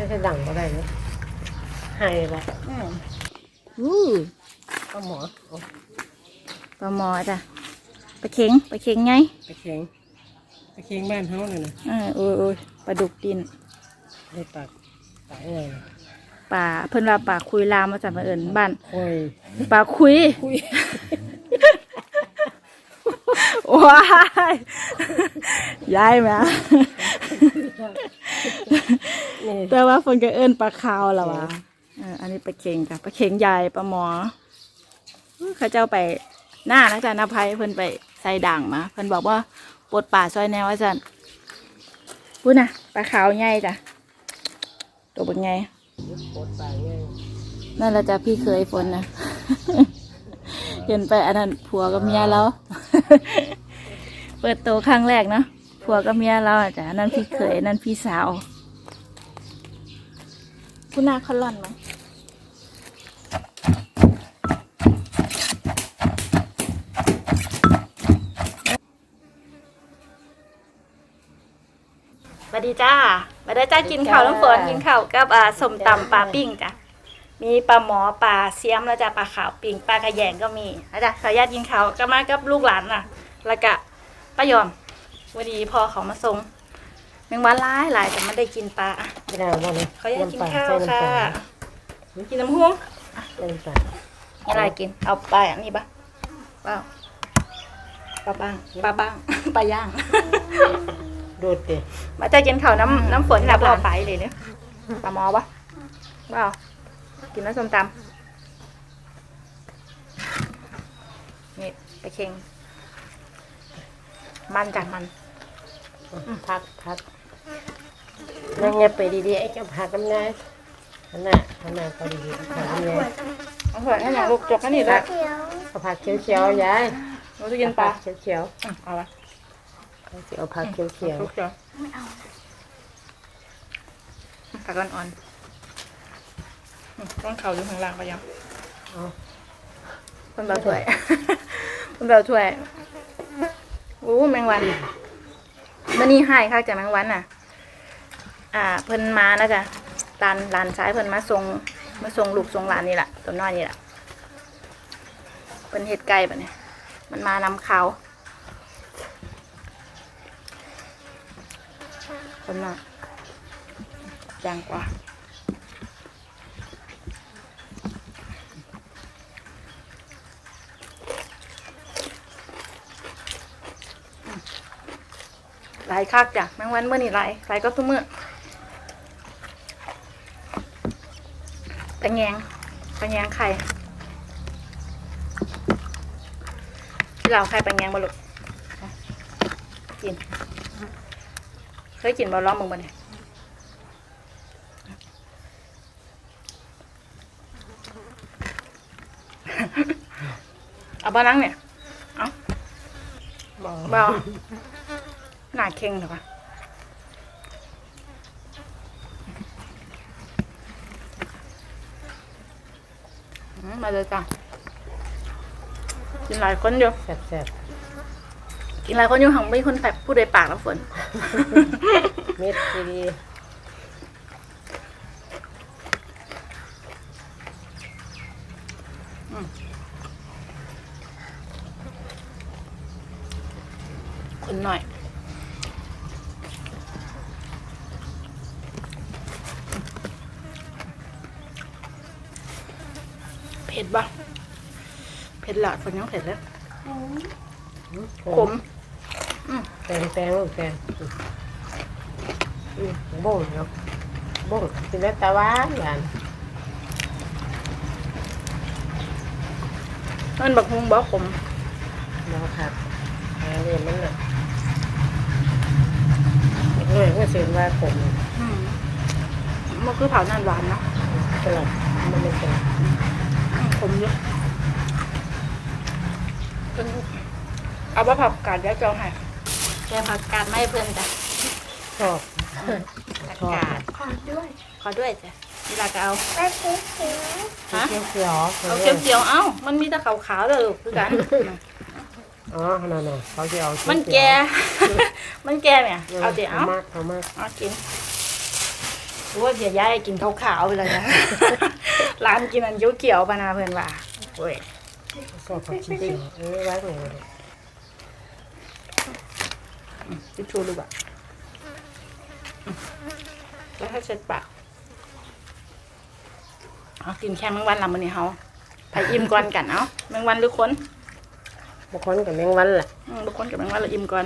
จะจะดังก็ได้เนาะให้ละอืมอู้ก็หมอเอาปลาหมอจ้ะปลาเข็งปลาเข็งไงไปเคียงไปเคียงบ้านเขาเนี่ยนะเออโอ้ยโอ้ยปลาดุกดินให้ปากปากไงนะป่าเพิ่นว่าป่าคุยลามมาจากมาเอิญบ้านค่อยป่าคุยคุยว้ายยายแหมนี่ แต่ว่าเพิ่นก็เอิ้นปลาขาวล่ะวะเอออันนี้ปลาเข็งจ้ะปลาเข็งใหญ่ปลาหมอเขาเจ้าไปหน้านะจ๊ะนาภัยเพิ่นไปใส่ด่างมาเพิ่นบอกว่าปลดป่าซอยแนวว่าจันพูดนะปลาขาวใหญ่จ้ะตัวเป็นไงปวดปากไงนั่นแหละจ้ะพี่เคยฝนนะเห็นไปอันนั้นผัวกับเมียแล้ว เปิดโตวครั้งแรกเนาะ ผัวกับเมียเราอะจ้ะอันนั่นพี่เคยอันนั่นพี่สาวคุณนาเขาหล่อนไหมสวัสดีจ้ามาได้จ้ากินข้าวน้ำฝนกินข้าวกับอ่าสมตำปลาปิ้งจ้ะ มีปลาหมอปลาเสียมแล้วจ้ะปลาขาวปิ่งปลากระแยงก็มีนะจ๊ะขออนุญาตกินข้าวก็มากับลูกหลานน่ะ แล้วก็ป้ายอม วันนี้พอเขามาส่งแมงวันร้ายหลายแต่ไม่ได้กินปลาอะไม่ได้บ้างเลยขออนุญาตกินข้าวใส่ค่ะน้ำปลากินน้ำหุ้มใส่น้ำปลาอะไรกิน เอาปลาอันนี้ปะเปล่าปลาบ้างปลาบ้างปลาย่างโดดเตะมาจะกินข้าวน้ำน้ำฝนแบบเราไปเลยเนี่ยปลาหมอปะเปล่ากินน้ำส้มตำนี่ไปเค็งมันจากมัน พักพักนั่งเงียบไปดีๆไอ้เจ้าผักน้ำนายขนาดขนาดก็ดีๆผักน้ำนายเอาเถอะให้หนังลูกจกแค่นี้แหละเอาผักเขียวๆยายเราจะกินปลาเขียวอะเอาละๆเอาผักเขียวลูกเขียวผักอ่อนๆอืมต้องเข่าอยู่ข้างล่างไปยังๆเอาคนเบาถ้วยคนเบาถ้วยโอ้แมงวัน มันนี่ให้ค่ะจากแมงวันน่ะ อ่า เพิ่นมานะจ๊ะลานลานซ้ายเพิ่นมาทรงมาทรงลูกทรงหลานนี่แหละตัวน้อยนี่แหละเพิ่นเห็ดไก่ปะเนี่ยมันมานำเขาคนน่ะจางกว่า หลายคักจ้ะแมงวันเมื่อนี่หลายหลายก็ทุกเมื่อตะแยงตะแยงไข่ที่เราไข่ตะแยงบ่ลูกเอากินเคยกินบ่ร้องมึงบ่เนี่ยเอาบ้านังเนี่ย เอาบอกบ่หน้า เข่งเหรอปะอืมมาเลยจ้ะกินหลายคนอยู่แซ่บกินหลายคนอยู่หังไม่คนแบบพูดในปากแล้วฝนๆเม็ดดีคนหน่อย เผ็ดปะเผ็ดหลอดฝนยังเผ็ดเลยๆขมแตงแตงลูกแตงอืมบ่งเนาะบ่งกินแล้วตาหวานหวานมันบักฮุงบ่ขมเนาะครับอันนี้มันน่ะเด็กน้อยก็เสียว่าผมอืมมันคือเผานั่นหวานเนาะสลับมันไม่เป็นอืมขมเยอะ เป็นเอาว่าผักกาดแล้วจองให้แกผักกาดไม่เพื่อนจ้ะชอบผักชอบกาดขอด้วย ขอด้วยจ้ะเวลาก็เอาไปซื้อเขียวฮะเขียวเขียวเอาเขียวๆเอ้ามันมีแต่ขาวๆเลยลูกคือกันอ๋อนั่นน่ะเขาจะเอามัมันแก่มันแก่เนี่ยเอาเดี๋ยวเอามากเอามากเอากินโอ้ยเสียย้ายกินขาวๆไปเลยนะร้านกินอันเขียวๆปะนะเพื่อนว่าโอ้ย ชอบผักชีจริงเออไว้หน่อยทิชชู่ดูแบบแล้วถ้าเช็ดปากเอากินแค่แมงวันละมันนี่เฮาไปอิ่มก่อนกันเอ้าแมงวันหรือคนบางคนกับแมงวันแหละอืมบางคนกับแมงวันละอิ่มก่อน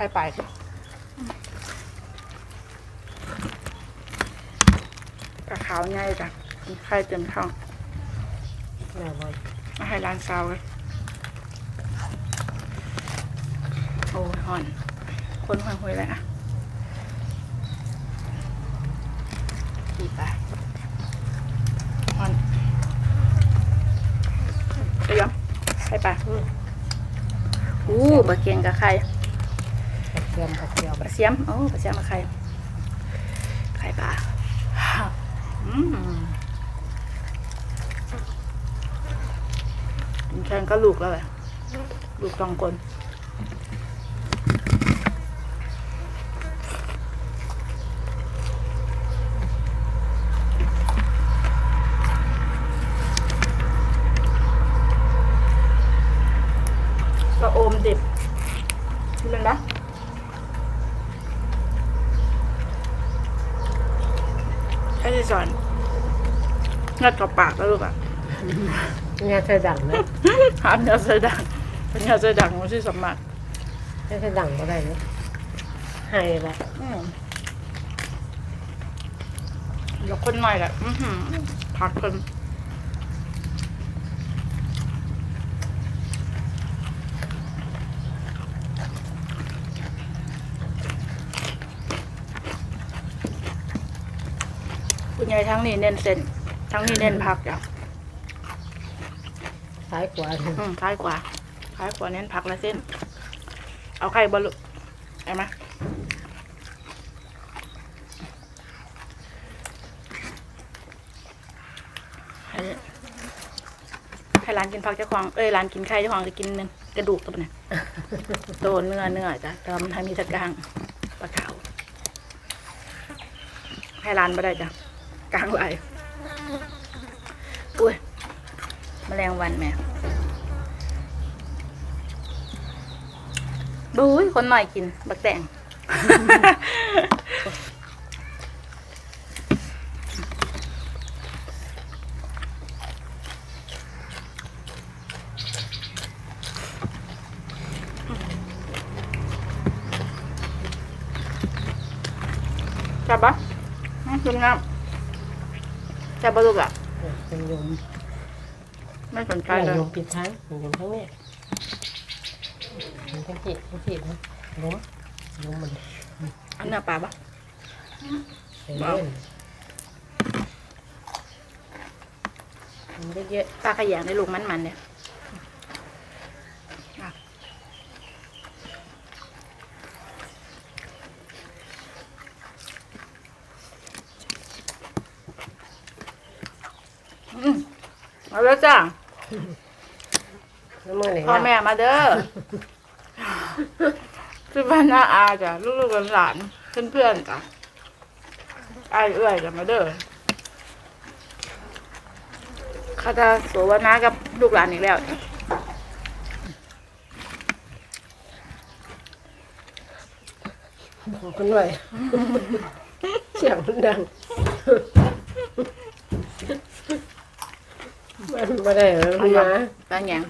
เอาไข่ไปกระขาวง่ายจ้ะมีไข่เต็มท้องน่าบ่อยมาให้ร้านซาวเลยโอ้ยห่อน คนห่วยห่วยเลยอะดีไปห่อนไปยอมไปไปอู้บะเกียงกับไข่ กระเทียมกระเทียมบะเสียมโอ้บะเสียมกับไข่ไข่ปลาอืมแข่งก็ลูกแล้วแหละลูกสองคน ก็โอมดิบนี่มันนะ แค่ที่สอนงัดกับปากแล้วลูกอะเนี่ยเธอดังนะหาเนื้อเสอดังเป็นเนื้อเสอดังมันที่สมบัติเนี่ยเธอดังก็ได้นะให้ละอืมแล้วคนหน่อยแหละอื้อหือพักคน คุณยายทั้งนี้เน้นเส้นทั้งนี้เน้นผักจ้ะซ้ายขวาอืมคล้ายกว่าคล้ายกว่าเน้นผักและเส้น เอาไข่บอลลูกเอามาให้ให้ร้านกินผักเจ้าของ เอ้ยร้านกินไข่เจ้าของจะกินเนื้อกระดูกตัวเนี่ยโตเนื้อเนื้อจ้ะแต่ว่ามันให้มีตะกร้างปลาขาวให้ร้านไม่ได้จ้ะ กลางไหลอุ้ยแมลงวันแม่บุ้ยคนหน่อยกิน บักแตงจับปะอืมกินน้ำ จับปะลูกอะเป็นยมไม่สนใจเป็นเลยยมปิดท้ายเป็นยมทั้งนี้มันทั้งที่ทั้งที่นะล้มล้มมันอันเนื้อปลาปะใส่เล่นมันเยอะปลาขยงในลูกมันมันๆเนี่ยอะอืมเอาแล้วจ้า ๆแล้วเมื่อไหร่ พ่อแม่มาเด้อคือบ้านน้าอาจ้ะลูกๆหลานๆเพื่อนๆจ้ะอายเอื้อยจ้ะมาเด้อข้าจะสวนากับลูกหลานอีกแล้วบอกกันหน่อยเสียงมันดังมันไม่ได้แล้วมันมาบ้านหยัง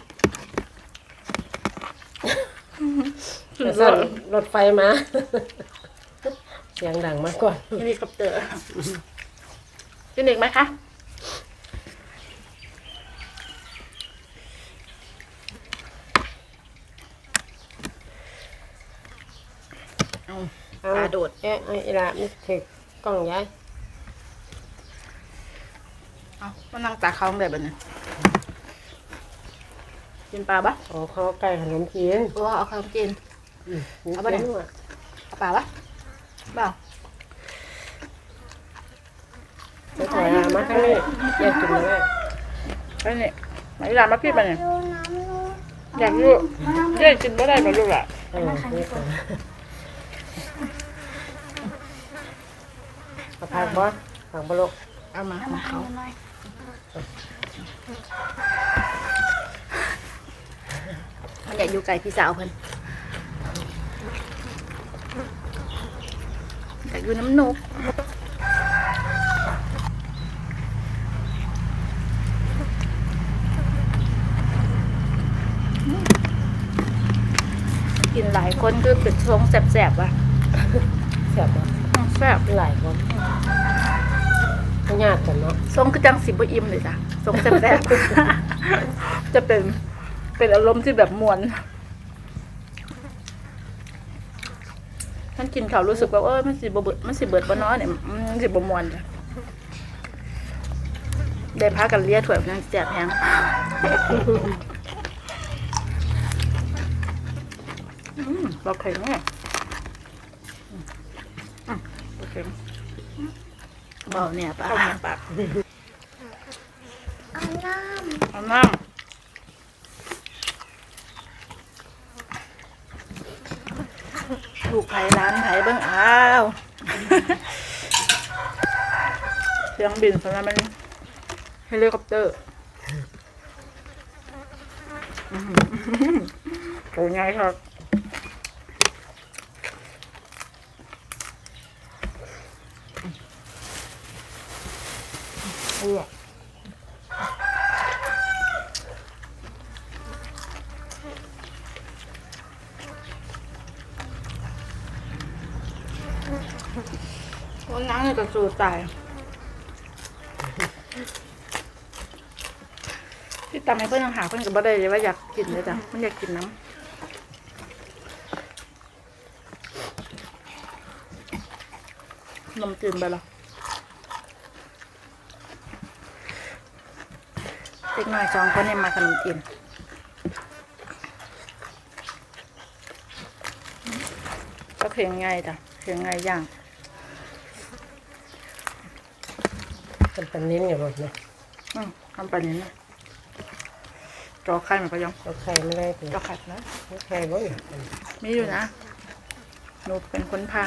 แต่สั่นรถไฟมา เสียงดังมากกว่าเฮลิคอปเตอร์กินอีกไหมคะ เอาเอาปลาโดด เอ๊ะไอ้ละนี่ถือกล้องย้ายเอามานั่งตาเขาแบบนี้กินปลาปะโอ้เขาไก่ขนมจีนโอ้เอาข้าวกินอืม เอาไปไหนจีนว่ะเอาปลาปะเปล่าไปถ่ายมาข้างนี้อยากกินอะไรนี่ไหนร้านมาพี่ไปเนี่ยดูน้ำลูกอยากรู้เย้กินไม่ได้มาลูกอะเออนี่ก่อนเอาผักบ่ผักบ่ลูกเอามาเอามาให้หน่อยมันอยากอยู่ไกลพี่สาวเพิ่น อยากอยู่น้ำนกกินหลายคนคือเป็นทรงแสบๆว่ะแซ่บบ่อืมแซ่บหลายคนบ่ยากกันเนาะทรงคือจังสิบอิ่มเลยจ้ะทรงแซ่บๆจะเป็นเป็นอารมณ์ที่แบบมวนท่าน กินเขาวรู้สึกว่าเออมันสิบเบิดมันสิเบิดบ่เน้อเนี่ยมันสิบ่มวนจ้ะได้พากันเลียถ้วยนั่งแจกแพงอืมเราเข็งไงอืมอืมเราเข็งเบาเนี่ยปะปากเอาน้เอาน้ำลูกไผ่ร้านไผ่ เบิ้งอ้าวเครื่องบินสำหรับมันเฮลิคอปเตอร์ตัวใหญ่ครับอ้วก วันนั้นก็ สู้ตาย ที่ตามให้เพื่อนยังหาเพื่อนกับบ่ได้เลยว่าอยากกินเลยจ้ะมันอยากกินน้ำนมจืดไปหรอเด็กน้อยสองคนนี่มาขนมจีนก็เพียงไงจ้ะเพียงไงย่าง เป็นปานนิ้นอย่าบ่เนี่ยอืมทำไปนี้นะจอไข่มันก็ยังเอาไข่ไม่ได้เป็นจอไข่นะเอาไข่บ่เนี่ยมีอยู่นะหนูเป็นคนพา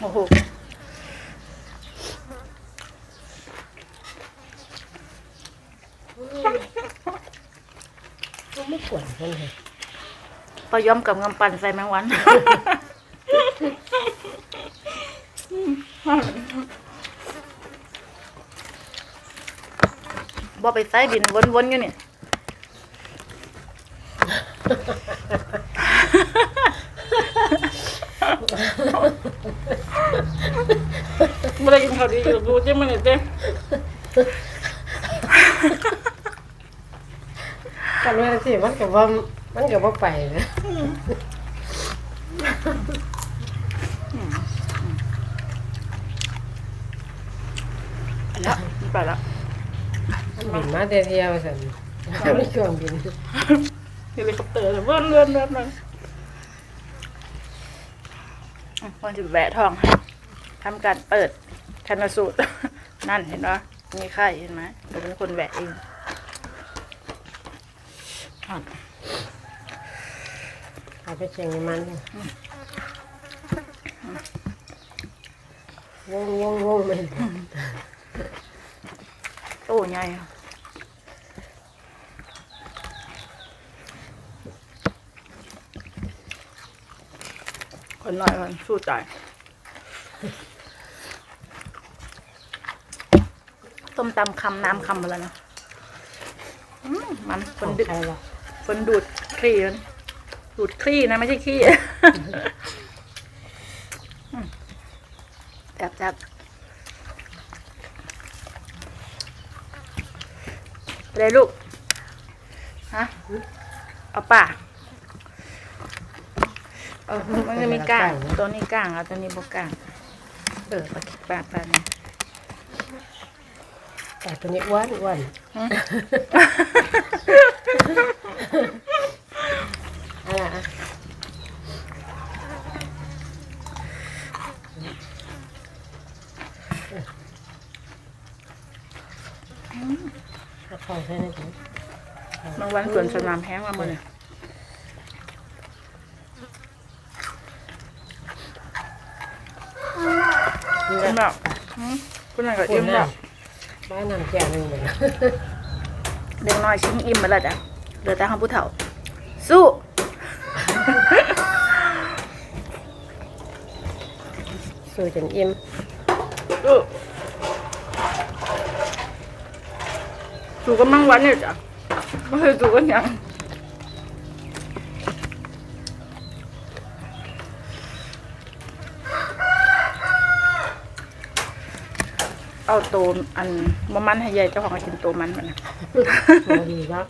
โอ้โหไม่กวนเพิ่นเลยปลาย้อมกับเงำปั่นใส่แมงวัน บอไปใส่บินวนๆอยู่นี่ไม่ได้กินข้าวดีอยู่ดูจิ้มมันนี่เจ้กันว่าสิมันก็ว่ามันก็บ่ไปนะ ไปแล้วมันไปแล้วมันบินมาแต่เที่ยวซั่นมันไม่ช่วงบินเฮลิคอปเตอร์เลยเลื่อนเลื่อนเลื่อนเลยวันจะแวะทองให้ทำการเปิดชันสูตร นั่นเห็นปะมีไข่เห็นไหมเราเป็นคนแวะเองอะเอาไปเชียงมันวงวงวงมันโอ้ ใหญ่อะคนน้อยมันสู้ตายต้มตำคำน้ำคำไปแล้วนะอืมมันคคนนดึกไทยละคนดูดครีมันดูดครีนะไม่ใช่ขี้ อืมจับจับ อะไรลูก ฮะ เอาป่าเออมันจะมีก้าง ตัวนี้ก้างเอาตัวนี้บกก้าง เออปลาปลาปลาเนี่ยแต่ตัวนี้อ้วนอ้วน หืม อะไรอะ ถ้าเข้าใช่ไหมจ๊ะ บางวั นสวนสนามแห้งมาหมดเลยนี่เป็นแหแบละบอืมคุณนั่นก็คุอิ่ณมแบน่ะบบ้านน้ำแก่หนึ่งเลยนะเด็กน้อยชิ้นอิ่มไปแล้วจ้ะเหลือแต่ข้างผู้เฒ่า สู้สู้จนอิ่มสู้สู้กันมั่งวันเนี่ยจ้ะ ไม่เคยสู้กันยังเอาตัวอันมะมันให้ยายเจ้าของก็กินตัวมันมันนะพอดีครับ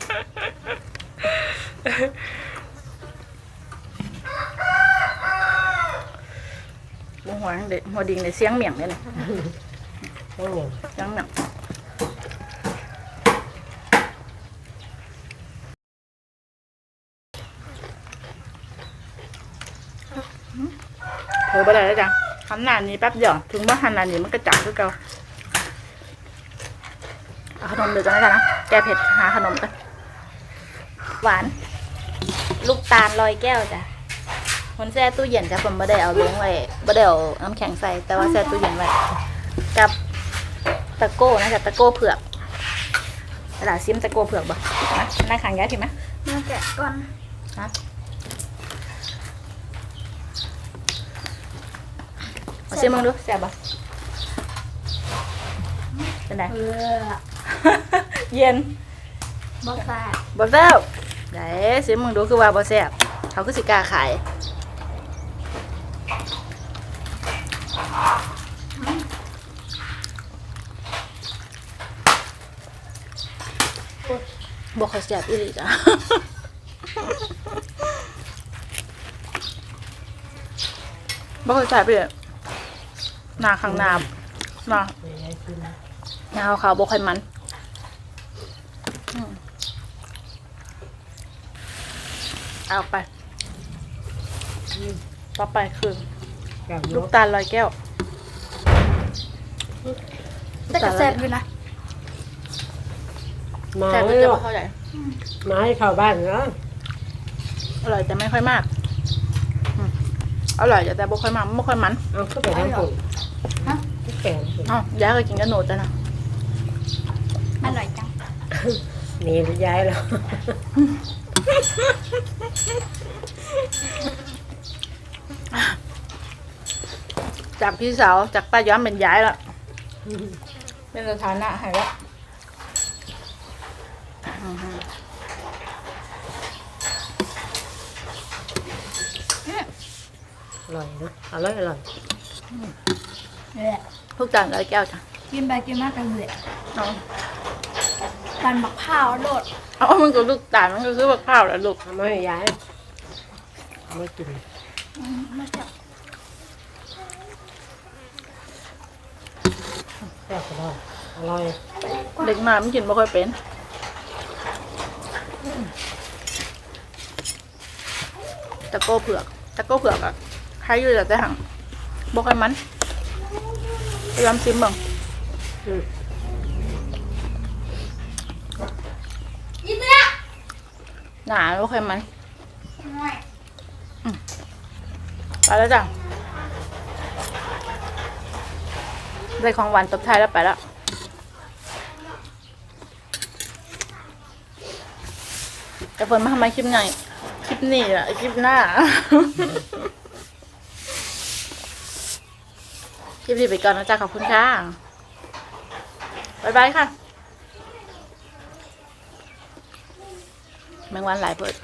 หัวหัวเด็ดหัวดิงในเสียงเหมี่ยงเลยนะต้องอย่างเสียงเหมี่ยง เผลอไปได้แล้วจ้ะหันหน้านี้แป๊บเดียว ถึงว่าหันหน้านี้มันก็จับคือเก่าเอาขนมเดี๋ยวจะได้กันนะ แกเผ็ดหาขนมกันหวาน ลูกตาลลอยแก้วจ้ะมันแช่ตู้เย็นจ้ะผมไม่ได้เอาลงไว้ไม่ได้เอาน้ำแข็งใส่ แต่ว่าแช่ตู้เย็นไว้ กับตะโก้นะจ๊ะตะโก้เผือกตลาดซิมตะโก้เผือกบ่นะน่าขังย้ายผิดไหมมาแกะก่อนฮะ เอาซิมมึงดูแซ่บบ่เป็นไงเออเย็นบอกแซ่บบ่แซ่บไหนซิมมึงดูคือว่าบ่แซ่บเขาคือสิกล้าขายบอกเขาแสบอีหลีจ้ะบอกเขาแสบอีหลี หนาข้างหนาหนาไปย้ายขึ้นหนาขาวๆบอกใครมันอืมเอาไปต่อไปคือกับยลูกกตาลลอยแก้วแต่ก็แซ่บอยู่นะมาแซ่บเลไม่ยเจหรออกเท่าไหร่มาให้เข้าบ้านเนาะอร่อยแต่ไม่ค่อยมากอืมอร่อยแต่บ่ค่อยมากไม่ค่อยมันเอาเข้าไปทางปุ่นฮะแก่ปุ่นอ๋อยายเคยกินกับหนูจ้ะนะอร่อยจังหนีหรือย้ายแล้วจากพี่สาวจากป้าย้อมเป็นยายละเป็นสถานะให้ละอือฮึอร่อยนะอร่อยอร่อย เนี่ยทุกจานร้อยแก้วจ้ะกินไปกินมากกันเลยเอาตันบักพร้าวโดดเอามันก็ลูกตาลมันก็คือว่าข้าวแหละลูกทำไมาให้ย้ายเอาไม่กินอืมไม่แซ่บแซ่บอร่อยอร่อยเด็กมามันกินไม่ค่อยเป็นตะโก้เผือกตะโก้เผือกอะใครอยู่แต่หังบอกให้มัน พยายามซิมบ้างอืมยินดีนะหนาบอกให้มันหน่อยไปแล้วจ้ะได้ของหวานตบท้ายแล้วไปแล้วแต่ฝนมาทำไมคลิปไหนคลิปนี้อะคลิปหน้า ค ลิปนี้ไปก่อนนะจ๊ะขอบคุณค่ะบ๊ายบายค่ะแมงวันหลายเปิด